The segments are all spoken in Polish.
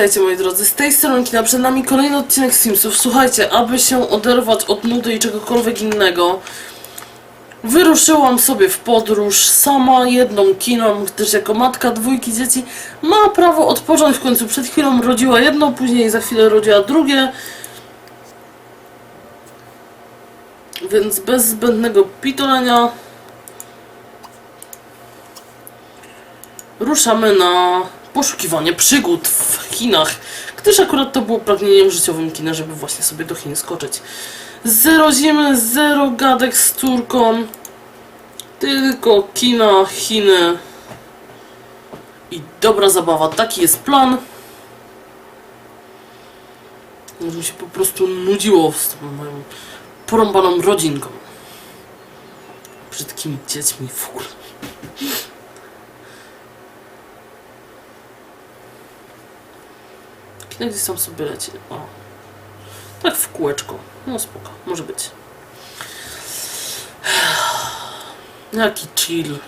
Witajcie moi drodzy, z tej strony kina, przed nami kolejny odcinek Simsów. Słuchajcie, aby się oderwać od nudy i czegokolwiek innego, wyruszyłam sobie w podróż sama jedną kiną, gdyż jako matka dwójki dzieci ma prawo odpocząć. W końcu przed chwilą rodziła jedno, później za chwilę rodziła drugie. Więc bez zbędnego pitolenia ruszamy na poszukiwanie przygód w Chinach, gdyż akurat to było pragnieniem życiowym kina, żeby właśnie sobie do Chin skoczyć. Zero zimy, zero gadek z córką, tylko kina, Chiny i dobra zabawa. Taki jest plan. Już mi się po prostu nudziło z tą moją porąbaną rodzinką. Brzydkimi dziećmi w ogóle. Kina gdzieś tam sobie leci. O. Tak w kółeczko. No spoko, może być. Jaki chill.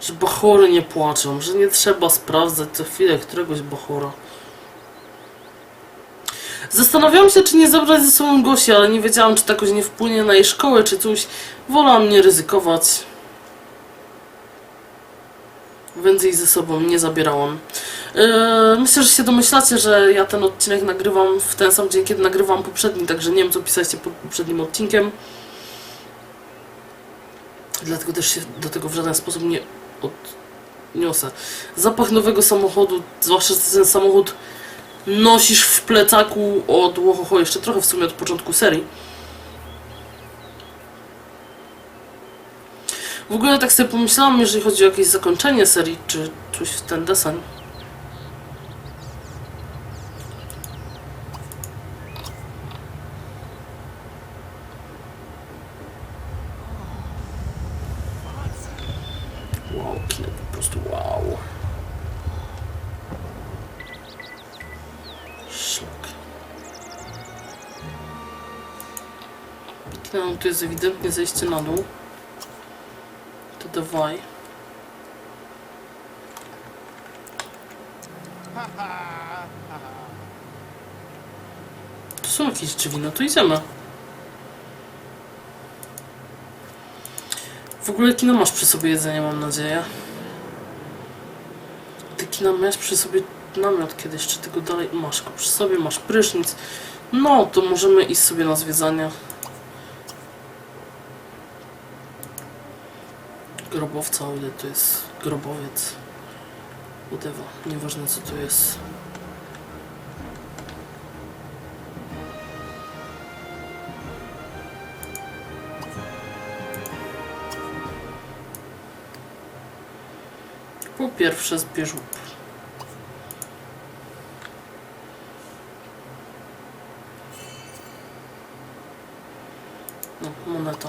Że bachory nie płaczą, że nie trzeba sprawdzać co chwilę któregoś bachora. Zastanawiałam się, czy nie zabrać ze sobą Gosi, ale nie wiedziałam, czy takoś nie wpłynie na jej szkołę, czy coś. Wolałam nie ryzykować. Więc jej ze sobą nie zabierałam. Yy, myślę, że się domyślacie, że ja ten odcinek nagrywam w ten sam dzień, kiedy nagrywam poprzedni, także nie wiem, co pisaliście pod poprzednim odcinkiem. Dlatego też się do tego w żaden sposób nie odniosę. Zapach nowego samochodu, zwłaszcza, że ten samochód nosisz w plecaku od łohoho, jeszcze trochę w sumie od początku serii. W ogóle tak sobie pomyślałam, jeżeli chodzi o jakieś zakończenie serii, czy coś w ten desen. Wow, po prostu wow. Szlak. No, tu jest ewidentnie zejście na dół. Dawaj. Tu są jakieś drzwi, no to idziemy. W ogóle kino masz przy sobie jedzenie, mam nadzieję. Ty miałeś przy sobie namiot kiedyś, czy tego dalej masz go przy sobie, masz prysznic. No, to możemy iść sobie na zwiedzanie. Grobowca, o ile to jest grobowiec. Whatever, nieważne co to jest. Po pierwsze zbierz łup. No, moneta.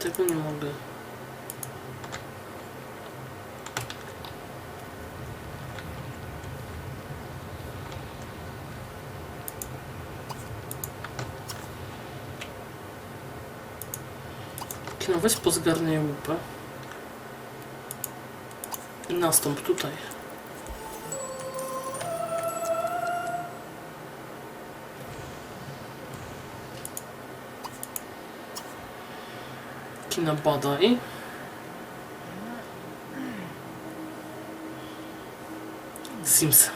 Tego nie mogę. Kino, weź pozgarnij łupę. I nastąp tutaj. Kina badaj. Sims.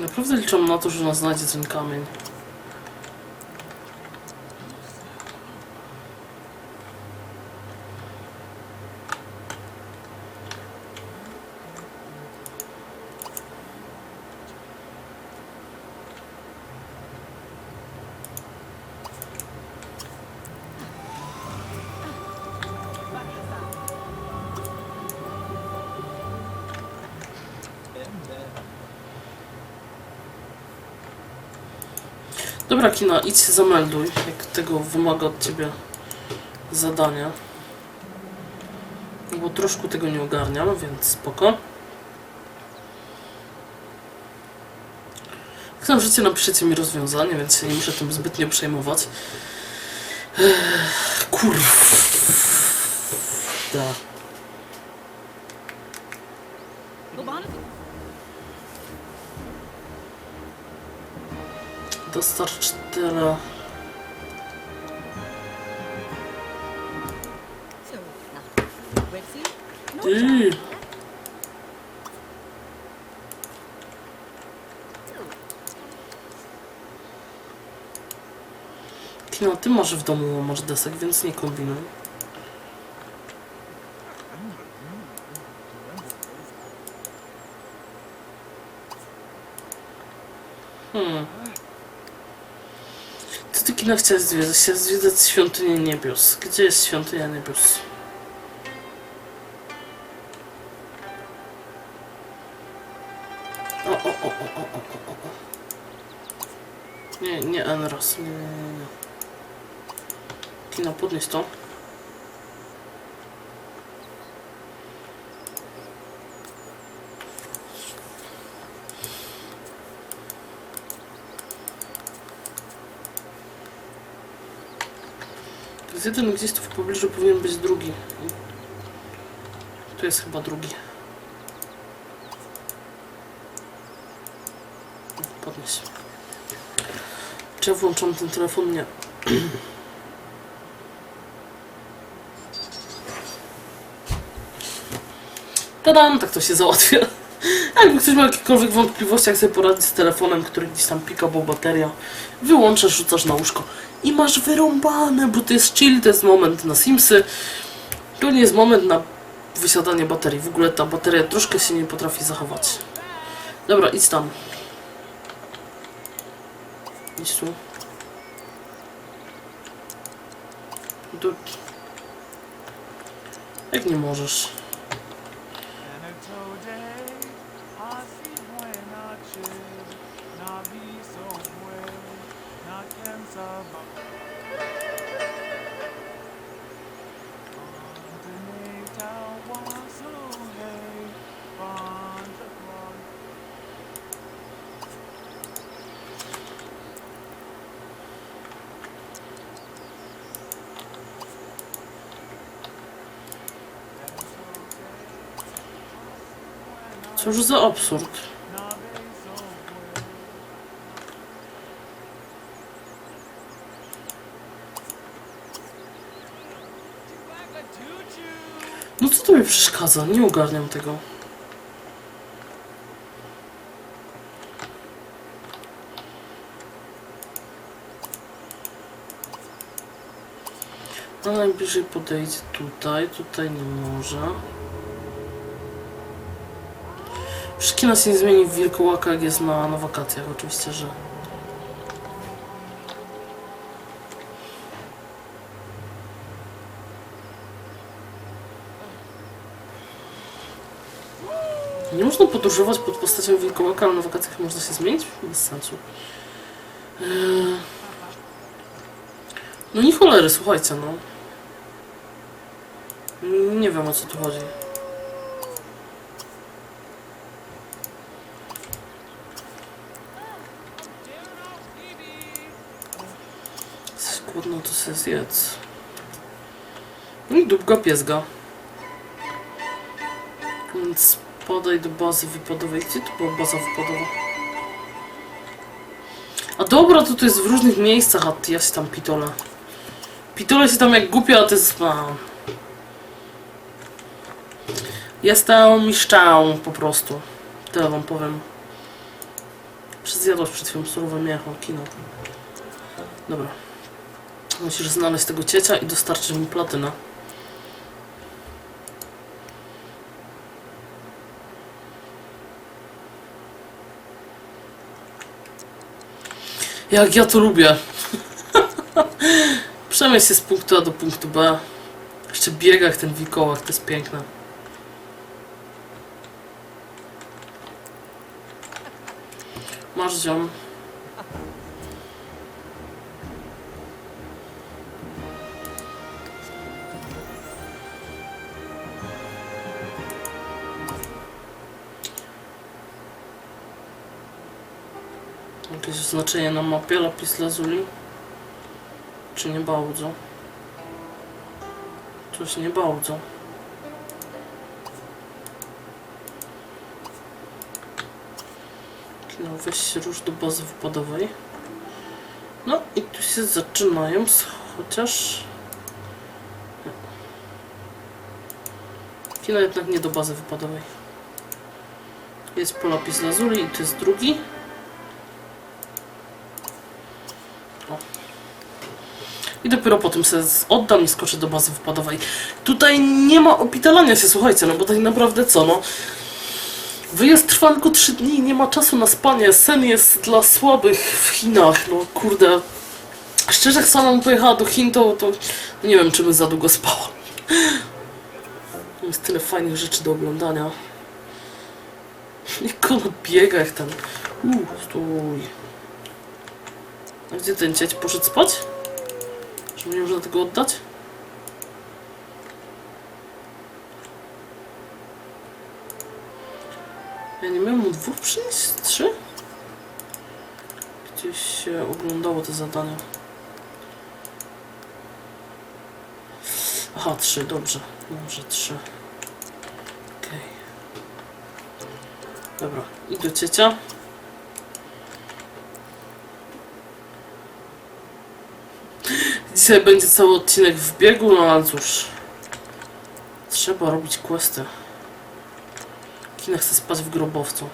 Naprawdę liczę na to, że nas znajdzie ten kamień. Dobra, kina, idź się zamelduj, jak tego wymaga od ciebie zadania. Bo troszkę tego nie ogarniam, więc spoko. Jak nam życie napiszecie mi rozwiązanie, więc się nie muszę tym zbytnio przejmować. Ech, Kurwa. Dostarcz tyle. So, now, Red Sea? No Ty. Ty masz w domu masz desek, więc nie kombinuj. Hmm. Kino chciałeś zwiedzać? Chciałeś zwiedzać świątynię niebios. Gdzie jest świątynia niebios? O, o, o, o, o, o, o, o. Nie, nie Enros, nie, nie, nie. Kino, podnieś to. Jest jeden, gdzieś tu w pobliżu powinien być drugi. Tu jest chyba drugi. Podnieś. Czy ja włączam ten telefon? Nie. Tadam, tak to się załatwia. Jakby ktoś miał jakiekolwiek wątpliwości, jak sobie poradzić z telefonem, który gdzieś tam pika, bo bateria, wyłączasz, rzucasz na łóżko i masz wyrąbane, bo to jest chill, to jest moment na Simsy. To nie jest moment na wysiadanie baterii. W ogóle ta bateria troszkę się nie potrafi zachować. Dobra, idź tam. Idź tu. Tu. Jak nie możesz? Love. Soru absurd. Przeszkadza? Nie ogarniam tego. No najbliżej podejdzie tutaj, tutaj nie może. Wszystkie nas nie zmieni w wilkołaka, jak jest na, na wakacjach, oczywiście, że. Można podróżować pod postacią wilkołaka, ale na wakacjach można się zmienić? Bez sensu. Eee... No nie cholery, słuchajcie, no. Nie wiem o co tu chodzi. Jesteś to sobie zjedz. No i dupka piesga. Więc podaj do bazy wypadowej. Gdzie tu była baza wypadowa? A dobra, to to jest w różnych miejscach, a ty ja się tam pitole. Pitole się tam jak głupia, a ty jest... A. Jestem miszczą po prostu. Tyle wam powiem. Zjadłaś przed chwilą surowe mięcho, kino. Dobra. Musisz znaleźć tego ciecia i dostarczyć mi platynę. Jak ja to lubię. Przemieść się z punktu A do punktu B. Jeszcze biega jak ten wikołak, to jest piękne. Masz. Jakieś oznaczenie na mapie, lapis lazuli? Czy nie bardzo? Coś nie bardzo. No weź się rusz do bazy wypadowej. No i tu się zaczynają, chociaż... Kino jednak nie do bazy wypadowej. Jest po lapis lazuli i to jest drugi. I dopiero potem z- oddam i skoczę do bazy wypadowej. Tutaj nie ma opitalania się, słuchajcie, no bo tak naprawdę co, no. Wyjazd trwa tylko 3 dni, nie ma czasu na spanie. Sen jest dla słabych w Chinach, no kurde. Szczerze, jak sama pojechała do Chin, to, to nie wiem, czy bym za długo spała. Jest tyle fajnych rzeczy do oglądania. Jak ona biega, jak ten. Uuu, stój. A gdzie ten cieć poszedł spać? Czy mnie można tego oddać? Ja nie miałem mu dwóch przynieść? Trzy? Gdzieś się oglądało te zadania. Aha, trzy, dobrze. Dobrze, trzy. Okej. Dobra, i do ciecia. Dzisiaj będzie cały odcinek w biegu, no ale cóż. Trzeba robić questy. Kina chce spać w grobowcu.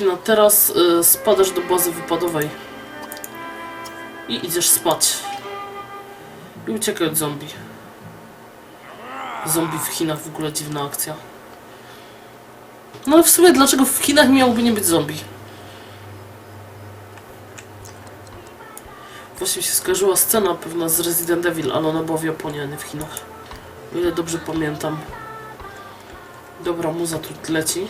Kina, teraz y, spadasz do bazy wypadowej. I idziesz spać. I uciekaj od zombie. Zombie w Chinach w ogóle dziwna akcja. No ale w sumie dlaczego w Chinach miałoby nie być zombie? Właśnie się skojarzyła scena pewna z Resident Evil, ale ona była w Japonii, a nie w Chinach. O ile dobrze pamiętam. Dobra, muza tu leci.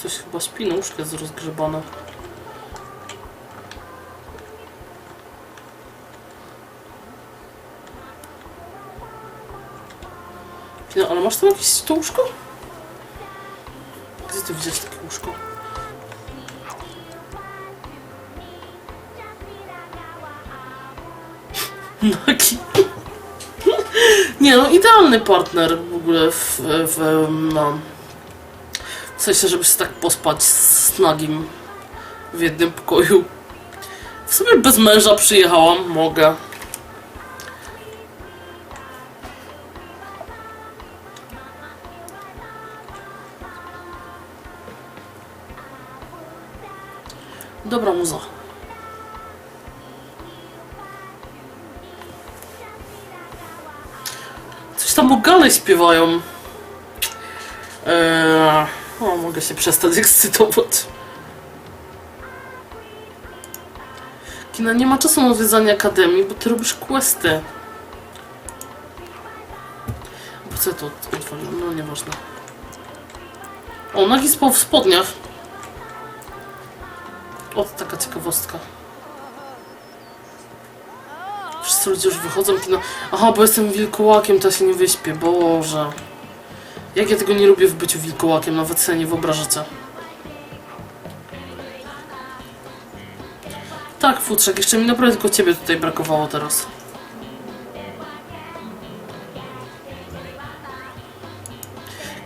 Ktoś chyba śpi, no łóżko. No, ale masz tam jakieś to łóżko? Gdzie ty widziałeś takie łóżko? Nagi. Nie no, idealny partner w ogóle w, w, no, w sensie, żeby się tak pospać z Nagim w jednym pokoju. W sumie bez męża przyjechałam, mogę. Dobra muza. Coś tam ogale śpiewają. Eee, o, mogę się przestać ekscytować. Kina nie ma czasu na zwiedzanie akademii, bo ty robisz questy. Po co to otworzyłem? No nieważne. O, nagi spał w spodniach. O, taka ciekawostka. Wszyscy ludzie już wychodzą kino. Aha, bo jestem wilkołakiem, to ja się nie wyśpię. Boże. Jak ja tego nie lubię w byciu wilkołakiem, nawet sobie nie wyobrażacie. Tak, futrzak, jeszcze mi naprawdę tylko ciebie tutaj brakowało teraz.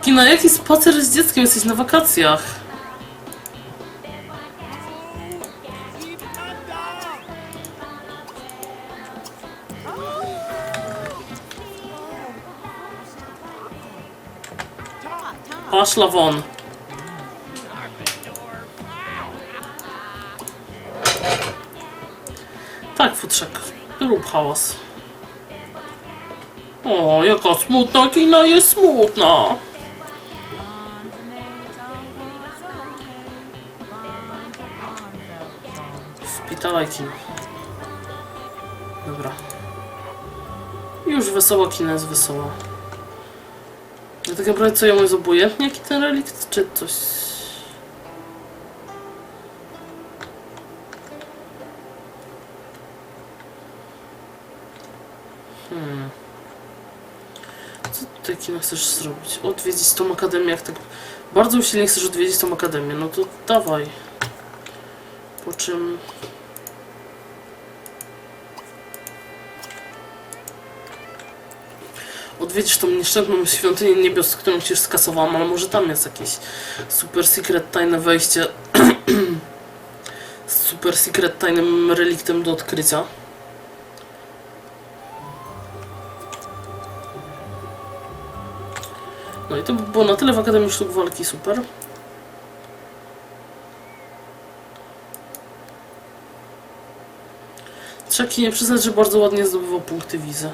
Kina, jaki spacer z dzieckiem? Jesteś na wakacjach. Paszla won. Tak, futrzak. Rób hałas. O, jaka smutna kina jest smutna. Wpitalaj kino. Dobra. Już wesoła kina jest wesoła. Ja tak naprawdę co ją jest obojętnie jaki ten relikt, czy coś... Hmm. Co ty kino chcesz zrobić? Odwiedzić tą akademię, jak tak bardzo usilnie chcesz odwiedzić tą akademię, no to dawaj. Po czym... Odwiedzisz tą nieszczęsną świątynię niebios, którą ci już skasowałam, ale może tam jest jakieś super secret tajne wejście z super secret tajnym reliktem do odkrycia. No i to by było na tyle w Akademii Sztuk Walki, super. Trzeba nie przyznać, że bardzo ładnie zdobywał punkty wizy.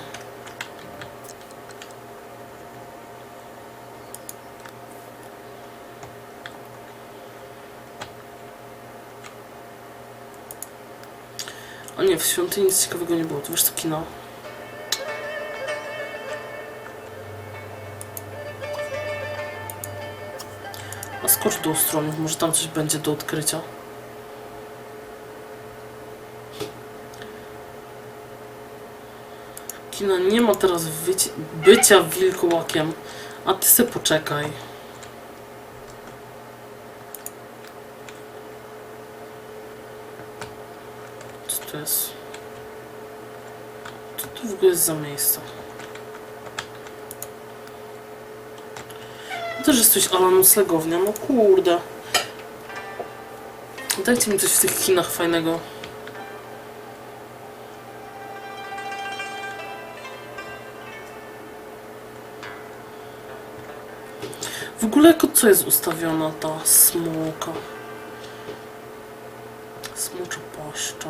W świątyni nic ciekawego nie było. To wiesz co, kino? A skocz do stronów, może tam coś będzie do odkrycia. Kina nie ma teraz bycia wilkołakiem, a ty se poczekaj. To jest? Co to w ogóle jest za miejsce? To też jest coś ala noclegownia, no kurde. Dajcie mi coś w tych kinach fajnego. W ogóle jako co jest ustawiona ta smoka? Smocza paszcza.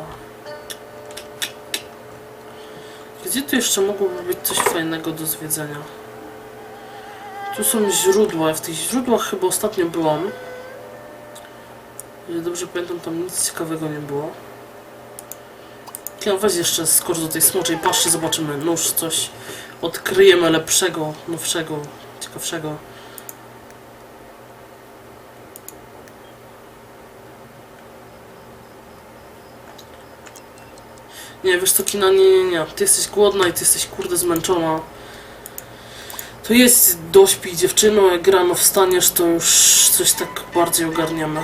Gdzie tu jeszcze mogłoby być coś fajnego do zwiedzenia? Tu są źródła. W tych źródłach chyba ostatnio byłam. Jeżeli dobrze pamiętam, tam nic ciekawego nie było. Ja weź jeszcze skocz do tej smoczej paszczy, zobaczymy. Nóż, coś odkryjemy lepszego, nowszego, ciekawszego. Nie, wiesz co, kina, nie, nie, nie. Ty jesteś głodna i ty jesteś kurde zmęczona. To jest dośpij dziewczyno, jak rano wstaniesz, to już coś tak bardziej ogarniamy.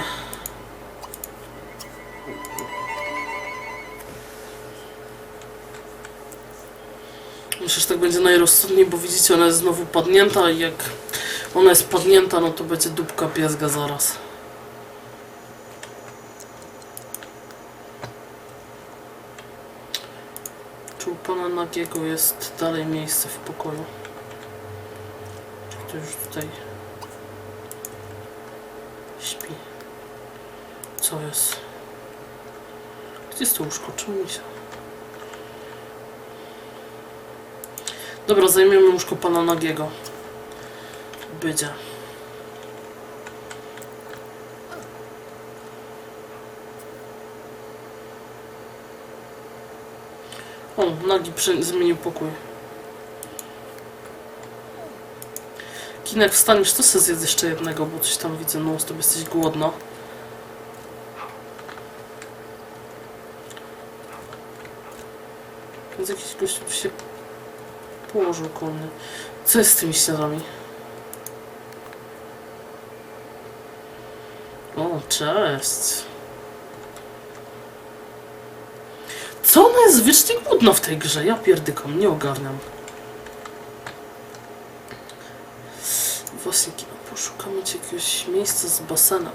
Myślę, że tak będzie najrozsądniej, bo widzicie, ona jest znowu padnięta i jak ona jest padnięta, no to będzie dupka piezga zaraz. Pana Nagiego jest dalej miejsce w pokoju? Czy ktoś już tutaj śpi? Co jest? Gdzie jest to łóżko? Czemu mi się... Dobra, zajmiemy łóżko pana Nagiego. Będzie. O, Nagi zmienił pokój. Kinek, wstaniesz, to sobie zjedz jeszcze jednego, bo coś tam widzę, no, to jesteś głodna. Więc jakiś gość się położył koło. Co jest z tymi ścianami? O, cześć. Co ona jest wiecznie głodna w tej grze? Ja pierdykam, nie ogarniam. Właśnie, kino, poszukamy ci jakiegoś miejsca z basenem.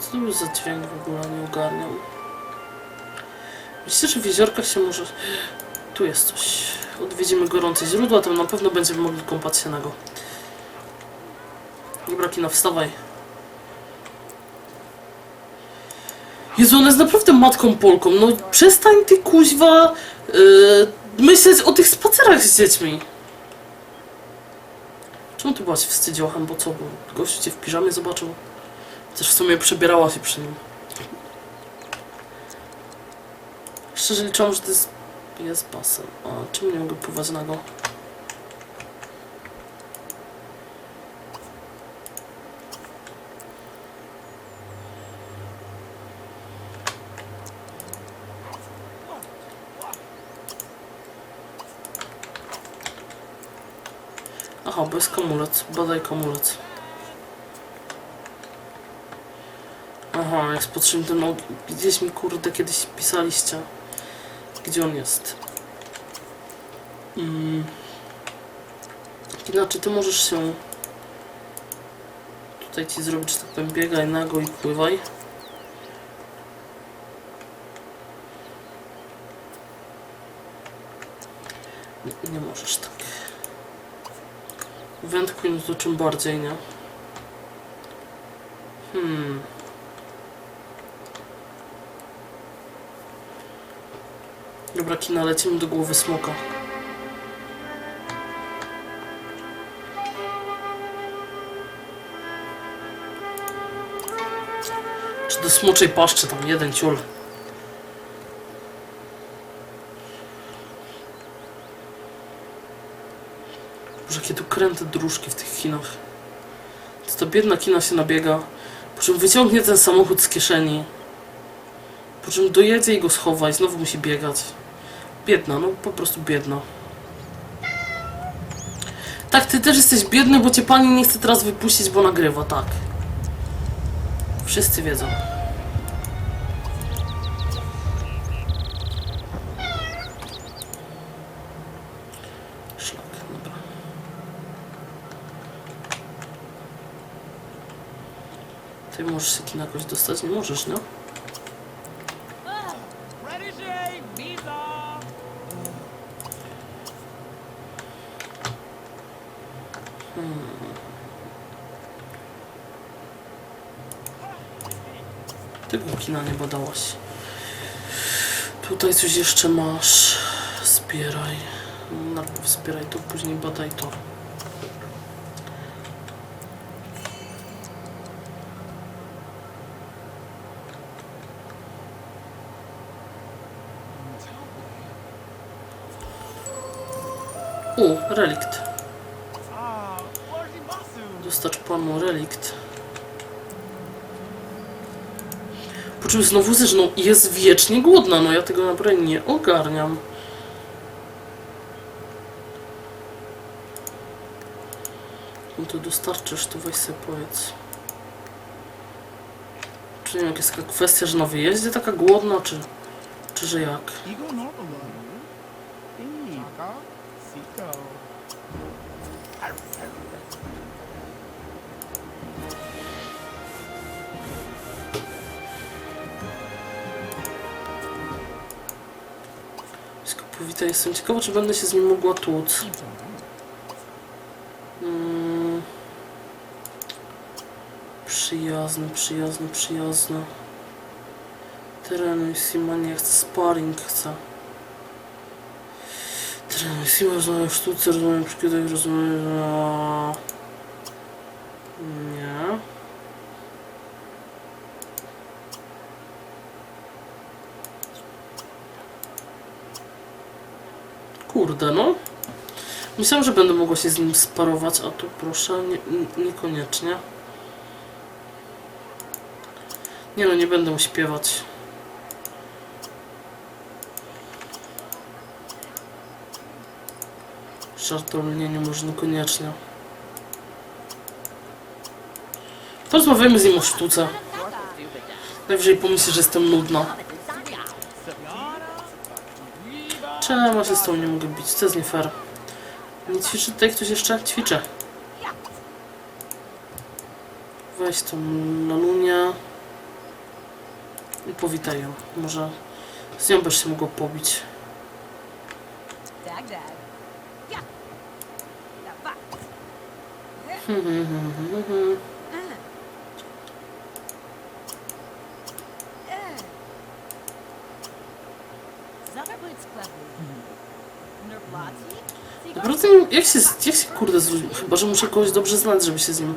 Co to był za dźwięk w ogóle? Nie ogarniam. Myślę, że w jeziorkach się może... Tu jest coś. Odwiedzimy gorące źródła, tam na pewno będziemy mogli kąpać się nago. Dobra, kino, wstawaj. Jezu, ona jest naprawdę matką Polką. No przestań ty kuźwa yy, myśleć o tych spacerach z dziećmi. Czemu ty byłaś wstydziochem, bo co, bo gościu cię w piżamie zobaczył? Też w sumie przebierała się przy nim. Szczerze liczyłam, że to jest, jest basen. A czemu nie mogę pływać nago? Aha, bo jest kamulec. Badaj kamulec. Aha, jest potrzebny ten og... Gdzieś mi kurde kiedyś pisaliście. Gdzie on jest? Mm. Inaczej ty możesz się... Tutaj ci zrobić, tak powiem, biegaj nago i pływaj. Nie, nie możesz tak. Wędkuj, no czym bardziej, nie? Hmm. Dobra, kina, lecimy do głowy smoka. Czy do smoczej paszczy tam jeden ciul. Boże, jakie tu kręte dróżki w tych kinach. To ta biedna kina się nabiega, po czym wyciągnie ten samochód z kieszeni, po czym dojedzie i go schowa i znowu musi biegać. Biedna, no po prostu biedna. Tak, ty też jesteś biedny, bo cię pani nie chce teraz wypuścić, bo nagrywa, tak. Wszyscy wiedzą. Ty możesz się tu na jakoś dostać? Nie możesz, no? Tego kina nie badałaś. Tutaj coś jeszcze masz. Zbieraj. Najpierw zbieraj to, później badaj to. U, relikt. Dostarcz panu relikt. Po czym znowu też, no jest wiecznie głodna, no ja tego naprawdę nie ogarniam. No to dostarczysz, to weź sobie powiedz. Czy nie wiem, jak jest taka kwestia, że na wyjeździe taka głodna, czy, czy że jak? Skopowita jestem ciekawa, czy będę się z nim mogła tłuc. Mm. Przyjazny, przyjazny, przyjazny. Tereny Sima nie chce, sparring chce. Tereny Sima rozumiem w sztuce, w sztuce, rozumiem... a- Nie. Kurde, no. Myślałem, że będę mogła się z nim sparować, a tu proszę, nie, nie- niekoniecznie. Nie no, nie będę śpiewać. Żartownienie może niekoniecznie. Porozmawiajmy z nim o sztuce. Najwyżej pomyśli, że jestem nudna. Czemu się z tą nie mogę bić? To jest nie fair. Nie ćwiczy tutaj ktoś jeszcze? Ćwiczę. Weź tą Lalunię. I powitaj ją. Może z nią byś się mogło pobić. Fuck. Hmm, hmm, hmm, hmm, hmm. Jak się, jak się kurde z ludźmi, chyba, że muszę kogoś dobrze znać, żeby się z nim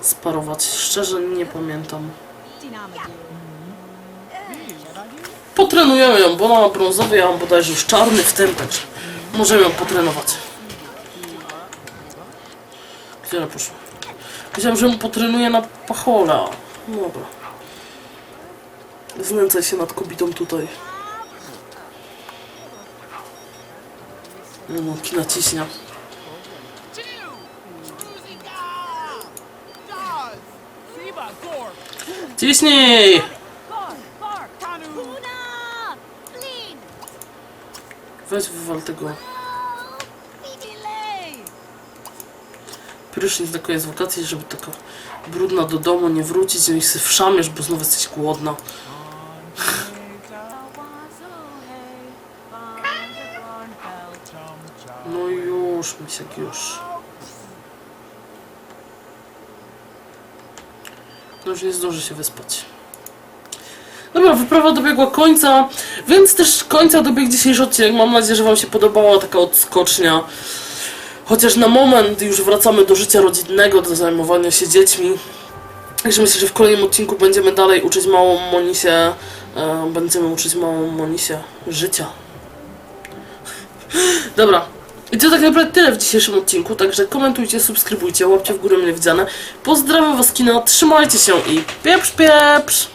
sparować. Szczerze nie pamiętam. Potrenujemy ją, bo ona ma brązowy, ja mam bodajże już czarny w tym, także możemy ją potrenować. Gdzie ona poszła? Myślałem, że mu potrenuję na pachola. Dobra. Znęcaj się nad kobietą tutaj. No, no, kina ciśnia. Ciśnij! Weź wywal tego prysznic na koniec wakacji, żeby taka brudna do domu nie wrócić, i się wszamiesz, bo znowu jesteś głodna. No już, misiek, już. No już nie zdąży się wyspać. Dobra, wyprawa dobiegła końca, więc też końca dobiegł dzisiejszy odcinek. Mam nadzieję, że Wam się podobała taka odskocznia. Chociaż na moment już wracamy do życia rodzinnego, do zajmowania się dziećmi. Także myślę, że w kolejnym odcinku będziemy dalej uczyć małą Monisię, e, będziemy uczyć małą Monisię życia. Dobra. I to tak naprawdę tyle w dzisiejszym odcinku, także komentujcie, subskrybujcie, łapcie w górę mnie widziane. Pozdrawiam was kina, trzymajcie się i pieprz pieprz!